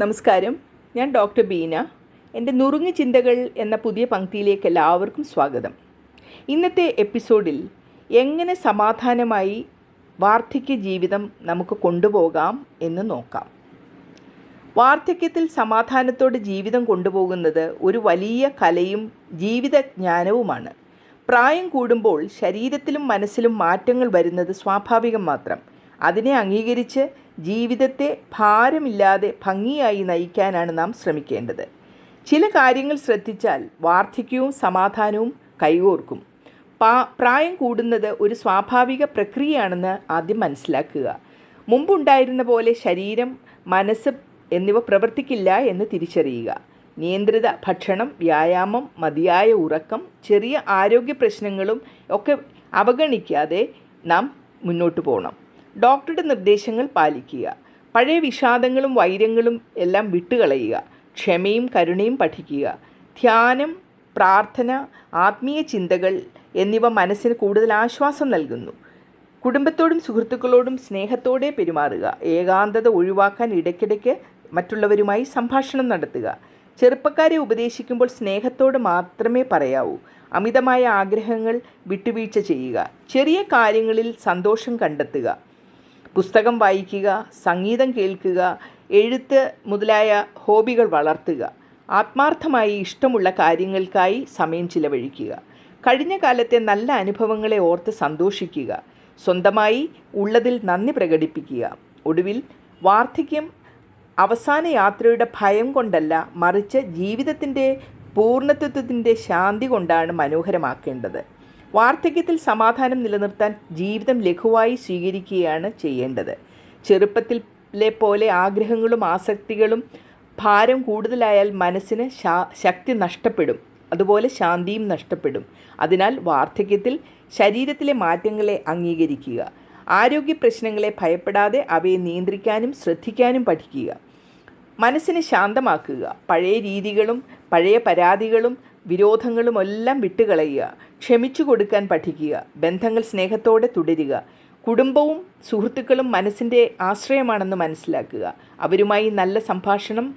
നമസ്കാരം. ഞാൻ ഡോക്ടർ ബീന. എന്റെ നുറുങ്ങി ചിന്തകൾ എന്ന പുതിയ പങ്ക്തിയിലേക്ക് എല്ലാവർക്കും സ്വാഗതം. ഇന്നത്തെ എപ്പിസോഡിൽ എങ്ങനെ സമാധാനമായി വാർദ്ധക്യ ജീവിതം നമുക്ക് കൊണ്ടുപോകാം എന്ന് നോക്കാം. വാർദ്ധക്യത്തിൽ സമാധാനത്തോടെ ജീവിതം കൊണ്ടുപോകുന്നത് ഒരു വലിയ കലയും ജീവിതജ്ഞാനവുമാണ്. പ്രായം കൂടുമ്പോൾ ശരീരത്തിലും മനസ്സിലും മാറ്റങ്ങൾ വരുന്നത് സ്വാഭാവികം മാത്രം. അതിനെ അംഗീകരിച്ച് ജീവിതത്തെ ഭാരമില്ലാതെ ഭംഗിയായി നയിക്കാനാണ് നാം ശ്രമിക്കേണ്ടത്. ചില കാര്യങ്ങൾ ശ്രദ്ധിച്ചാൽ വാർദ്ധക്യവും സമാധാനവും കൈകോർക്കും. പാ പ്രായം കൂടുന്നത് ഒരു സ്വാഭാവിക പ്രക്രിയയാണെന്ന് ആദ്യം മനസ്സിലാക്കുക. മുമ്പുണ്ടായിരുന്ന പോലെ ശരീരം മനസ്സ് എന്നിവ പ്രവർത്തിക്കില്ല എന്ന് തിരിച്ചറിയുക. നിയന്ത്രിത ഭക്ഷണം വ്യായാമം മതിയായ ഉറക്കം ചെറിയ ആരോഗ്യ പ്രശ്നങ്ങളും ഒക്കെ അവഗണിക്കാതെ നാം മുന്നോട്ട് പോകണം. ഡോക്ടറുടെ നിർദ്ദേശങ്ങൾ പാലിക്കുക. പഴയ വിഷാദങ്ങളും വൈര്യങ്ങളും എല്ലാം വിട്ടുകളയുക. ക്ഷമയും കരുണയും പഠിക്കുക. ധ്യാനം പ്രാർത്ഥന ആത്മീയ ചിന്തകൾ എന്നിവ മനസ്സിന് കൂടുതൽ ആശ്വാസം നൽകുന്നു. കുടുംബത്തോടും സുഹൃത്തുക്കളോടും സ്നേഹത്തോടെ പെരുമാറുക. ഏകാന്തത ഒഴിവാക്കാൻ ഇടയ്ക്കിടയ്ക്ക് മറ്റുള്ളവരുമായി സംഭാഷണം നടത്തുക. ചെറുപ്പക്കാരെ ഉപദേശിക്കുമ്പോൾ സ്നേഹത്തോട് മാത്രമേ പറയാവൂ. അമിതമായ ആഗ്രഹങ്ങൾ വിട്ടുവീഴ്ച ചെയ്യുക. ചെറിയ കാര്യങ്ങളിൽ സന്തോഷം കണ്ടെത്തുക. പുസ്തകം വായിക്കുക സംഗീതം കേൾക്കുക എഴുത്ത് മുതലായ ഹോബികൾ വളർത്തുക ആത്മാർത്ഥമായി ഇഷ്ടമുള്ള കാര്യങ്ങൾക്കായി സമയം ചിലവഴിക്കുക കഴിഞ്ഞ കാലത്തെ നല്ല അനുഭവങ്ങളെ ഓർത്ത് സന്തോഷിക്കുക സ്വന്തമായി ഉള്ളതിൽ നന്ദി പ്രകടിപ്പിക്കുക. ഒടുവിൽ വാർദ്ധക്യം അവസാന യാത്രയുടെ ഭയം കൊണ്ടല്ല മറിച്ച് ജീവിതത്തിന്റെ പൂർണത്വത്തിന്റെ ശാന്തി കൊണ്ടാണ് മനോഹരമാക്കേണ്ടത്. വാർദ്ധക്യത്തിൽ സമാധാനം നിലനിർത്താൻ ജീവിതം ലഘുവായി സ്വീകരിക്കുകയാണ് ചെയ്യേണ്ടത്. ചെറുപ്പത്തിലെ പോലെ ആഗ്രഹങ്ങളും ആസക്തികളും ഭാരം കൂടുതലായാൽ മനസ്സിന് ശക്തി നഷ്ടപ്പെടും. അതുപോലെ ശാന്തിയും നഷ്ടപ്പെടും. അതിനാൽ വാർദ്ധക്യത്തിൽ ശരീരത്തിലെ മാറ്റങ്ങളെ അംഗീകരിക്കുക. ആരോഗ്യ പ്രശ്നങ്ങളെ ഭയപ്പെടാതെ അവയെ നിയന്ത്രിക്കാനും ശ്രദ്ധിക്കാനും പഠിക്കുക. മനസ്സിനെ ശാന്തമാക്കുക. പഴയ രീതികളും പഴയ പരാതികളും വിരോധങ്ങളും എല്ലാം വിട്ടുകളയുക. ക്ഷമിച്ചു കൊടുക്കാൻ പഠിക്കുക ബന്ധങ്ങൾ സ്നേഹത്തോടെ തുടരുക കുടുംബവും സുഹൃത്തുക്കളും മനസ്സിന്റെ ആശ്രയമാണെന്ന് മനസ്സിലാക്കുക അവരുമായി നല്ല സംഭാഷണം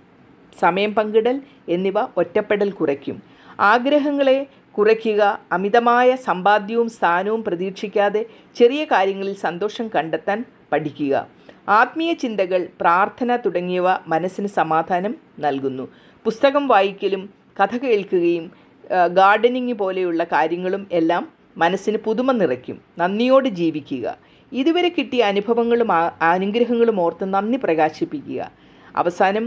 സമയം പങ്കിടൽ എന്നിവ ഒറ്റപ്പെടൽ കുറയ്ക്കും. ആഗ്രഹങ്ങളെ കുറയ്ക്കുക അമിതമായ സമ്പാദ്യവും സ്ഥാനവും പ്രതീക്ഷിക്കാതെ ചെറിയ കാര്യങ്ങളിൽ സന്തോഷം കണ്ടെത്താൻ പഠിക്കുക. ആത്മീയ ചിന്തകൾ പ്രാർത്ഥന തുടങ്ങിയവ മനസ്സിന് സമാധാനം നൽകുന്നു. പുസ്തകം വായിക്കലും കഥ കേൾക്കുകയും ഗാർഡനിങ് പോലെയുള്ള കാര്യങ്ങളും എല്ലാം മനസ്സിന് പുതുമ നിറയ്ക്കും. നന്ദിയോട് ജീവിക്കുക. ഇതുവരെ കിട്ടിയ അനുഭവങ്ങളും അനുഗ്രഹങ്ങളും ഓർത്ത് നന്ദി പ്രകാശിപ്പിക്കുക. അവസാനം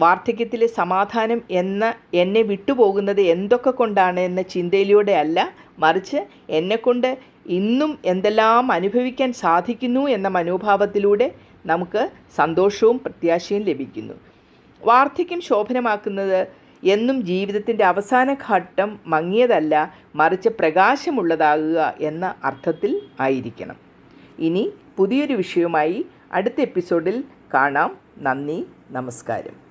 വാർദ്ധക്യത്തിലെ സമാധാനം എന്ന എന്നെ വിട്ടുപോകുന്നത് എന്തൊക്കെ കൊണ്ടാണ് എന്ന ചിന്തയിലൂടെ അല്ല മറിച്ച് എന്നെക്കൊണ്ട് ഇന്നും എന്തെല്ലാം അനുഭവിക്കാൻ സാധിക്കുന്നു എന്ന മനോഭാവത്തിലൂടെ നമുക്ക് സന്തോഷവും പ്രത്യാശയും ലഭിക്കുന്നു. വാർദ്ധക്യം ശോഭനമാക്കുന്നത് എന്നും ജീവിതത്തിന്റെ അവസാന ഘട്ടം മങ്ങിയതല്ല മറിച്ച് പ്രകാശമുള്ളതാകുക എന്ന അർത്ഥത്തിൽ ആയിരിക്കണം. ഇനി പുതിയൊരു വിഷയവുമായി അടുത്ത എപ്പിസോഡിൽ കാണാം. നന്ദി നമസ്കാരം.